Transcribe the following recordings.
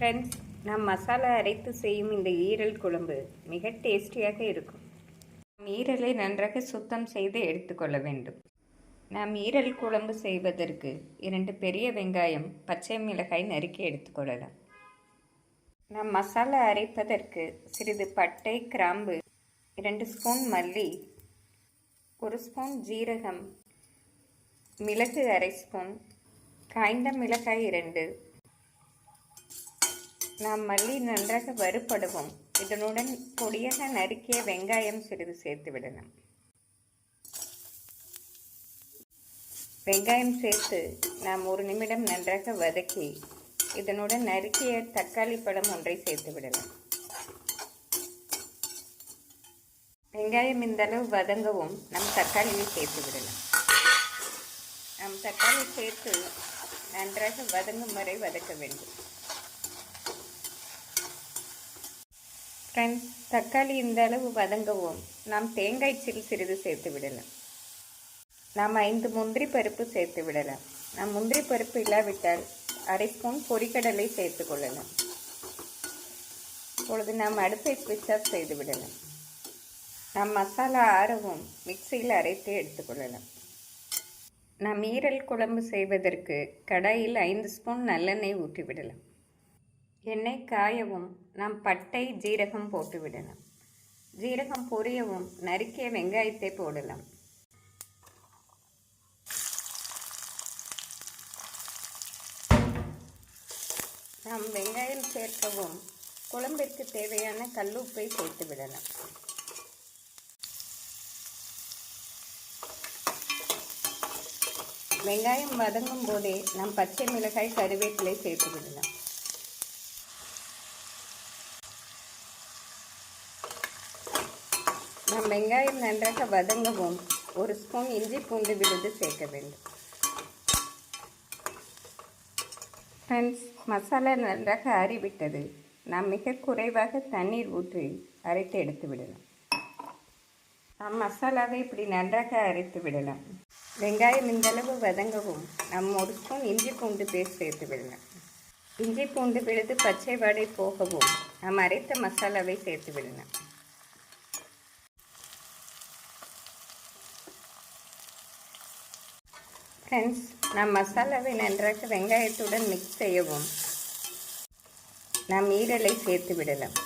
Friends நாம் மசாலா அரைத்து செய்யும் இந்த ஈரல் குழம்பு மிக டேஸ்டியாக இருக்கும். ஈரலை நன்றாக சுத்தம் செய்து எடுத்துக்கொள்ள வேண்டும். நாம் ஈரல் குழம்பு செய்வதற்கு இரண்டு பெரிய வெங்காயம் பச்சை மிளகாய் நறுக்கி எடுத்துக்கொள்ளலாம் நாம் மசாலா அரைப்பதற்கு சிறிது பட்டை கிராம்பு இரண்டு ஸ்பூன் மல்லி ஒரு ஸ்பூன் ஜீரகம் மிளகு அரை ஸ்பூன் காய்ந்த மிளகாய் இரண்டு நாம் மல்லி நன்றாக வறுபடுவோம். இதனுடன் பொடியாக நறுக்கிய வெங்காயம் சிறிது சேர்த்து விடலாம். வெங்காயம் சேர்த்து நாம் ஒரு நிமிடம் நன்றாக வதக்கி இதனுடன் நறுக்கிய தக்காளி பழம் ஒன்றை சேர்த்து விடலாம். வெங்காயம் இந்த அளவு வதங்கவும் நம் தக்காளியை சேர்த்து விடலாம். நம் தக்காளி சேர்த்து நன்றாக வதங்கும் வரை வதக்க வேண்டும். ஃப்ரெண்ட்ஸ் தக்காளி இந்த அளவு வதங்கவும். நாம் தேங்காய் சில் சிறிது சேர்த்து விடலாம். நாம் ஐந்து முந்திரி பருப்பு சேர்த்து விடலாம். நாம் முந்திரி பருப்பு இல்லாவிட்டால் அரை ஸ்பூன் பொரிக்கடலை சேர்த்து கொள்ளலாம். இப்பொழுது நாம் அடுப்பை ஸ்விட்ச் ஆஃப் செய்து விடலாம். நாம் மசாலா ஆறவும் மிக்சியில் அரைத்து எடுத்துக்கொள்ளலாம் நாம் ஈரல் குழம்பு செய்வதற்கு கடாயில் ஐந்து ஸ்பூன் நல்லெண்ணெய் ஊற்றிவிடலாம். எண்ணெய் காயவும் நாம் பட்டை ஜீரகம் போட்டுவிடலாம். ஜீரகம் பொரியவும் நறுக்கிய வெங்காயத்தை போடலாம். நாம் வெங்காயம் சேர்க்கவும் குழம்பிற்கு தேவையான கல்லுப்பை சேர்த்து விடலாம் வெங்காயம் வதங்கும் போதே நாம் பச்சை மிளகாய் கருவேப்பிலை சேர்த்து விடலாம் நாம் வெங்காயம் நன்றாக வதங்கவும் ஒரு ஸ்பூன் இஞ்சி பூண்டு விழுது சேர்க்க வேண்டும். ஃப்ரெண்ட்ஸ் மசாலா நன்றாக ஆறிவிட்டது. நாம் மிக குறைவாக தண்ணீர் ஊற்றி அரைத்து எடுத்து விடலாம். நாம் மசாலாவை இப்படி நன்றாக அரைத்து விடலாம். வெங்காயம் இந்தளவு வதங்கவும் நாம் ஒரு ஸ்பூன் இஞ்சி பூண்டு பேஸ்ட் சேர்த்து விடலாம். இஞ்சி பூண்டு விழுது பச்சை வாடை போகவும் நாம் அரைத்த மசாலாவை சேர்த்து விடலாம். ஃப்ரெண்ட்ஸ் நம் மசாலாவை நன்றாக வெங்காயத்துடன் மிக்ஸ் செய்யவும். நாம் ஈரலை சேர்த்து விடலாம்.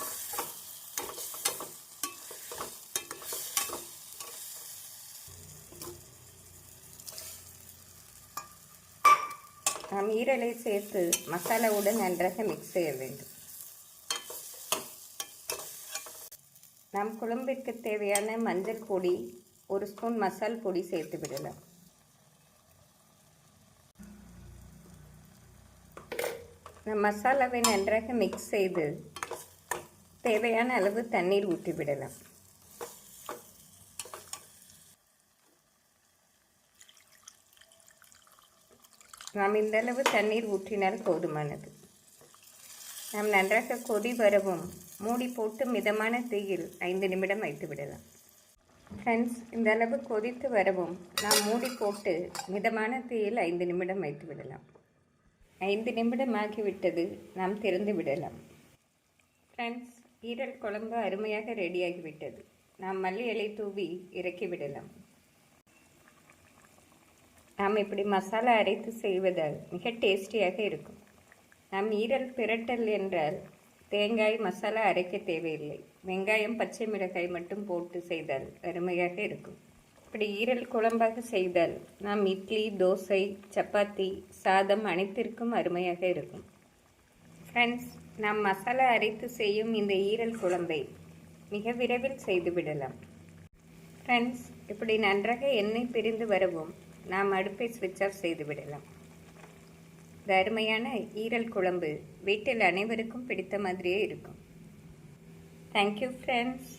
நாம் ஈரலை சேர்த்து மசாலாவுடன் நன்றாக மிக்ஸ் செய்ய வேண்டும். நாம் குழம்பிற்கு தேவையான மஞ்சள் பொடி ஒரு ஸ்பூன் மசால் பொடி சேர்த்து விடலாம். நம் மசாலாவை நன்றாக மிக்ஸ் செய்து தேவையான அளவு தண்ணீர் ஊற்றிவிடலாம் நாம் இந்த அளவு தண்ணீர் ஊற்றினால் போதுமானது. நாம் நன்றாக கொதி வரவும் மூடி போட்டு மிதமான தீயில் ஐந்து நிமிடம் வைத்து விடலாம். ஃப்ரெண்ட்ஸ் இந்த அளவு கொதித்து வரவும் நாம் மூடி போட்டு மிதமான தீயில் ஐந்து நிமிடம் வைத்து விடலாம். ஐந்து நிமிடம் ஆகிவிட்டது நாம் திறந்து விடலாம். ஃப்ரெண்ட்ஸ் ஈரல் குழம்பு அருமையாக ரெடியாகிவிட்டது. நாம் மல்லி இலை தூவி இறக்கி விடலாம். நாம் இப்படி மசாலா அரைத்து செய்வதால் மிக டேஸ்டியாக இருக்கும். நாம் ஈரல் பிரட்டல் என்றால் தேங்காய் மசாலா அரைக்க தேவையில்லை. வெங்காயம் பச்சை மிளகாய் மட்டும் போட்டு செய்தால் அருமையாக இருக்கும். அப்படி ஈரல் குழம்பாக செய்தால் நாம் இட்லி தோசை சப்பாத்தி சாதம் அனைத்திற்கும் அருமையாக இருக்கும். ஃப்ரெண்ட்ஸ் நாம் மசாலா அரைத்து செய்யும் இந்த ஈரல் குழம்பை மிக விரைவில் செய்துவிடலாம் ஃப்ரெண்ட்ஸ் இப்படி நன்றாக எண்ணெய் பிரிந்து வரவும் நாம் அடுப்பை ஸ்விட்ச் ஆஃப் செய்துவிடலாம் இந்த அருமையான ஈரல் குழம்பு வீட்டில் அனைவருக்கும் பிடித்த மாதிரியே இருக்கும். Thank you friends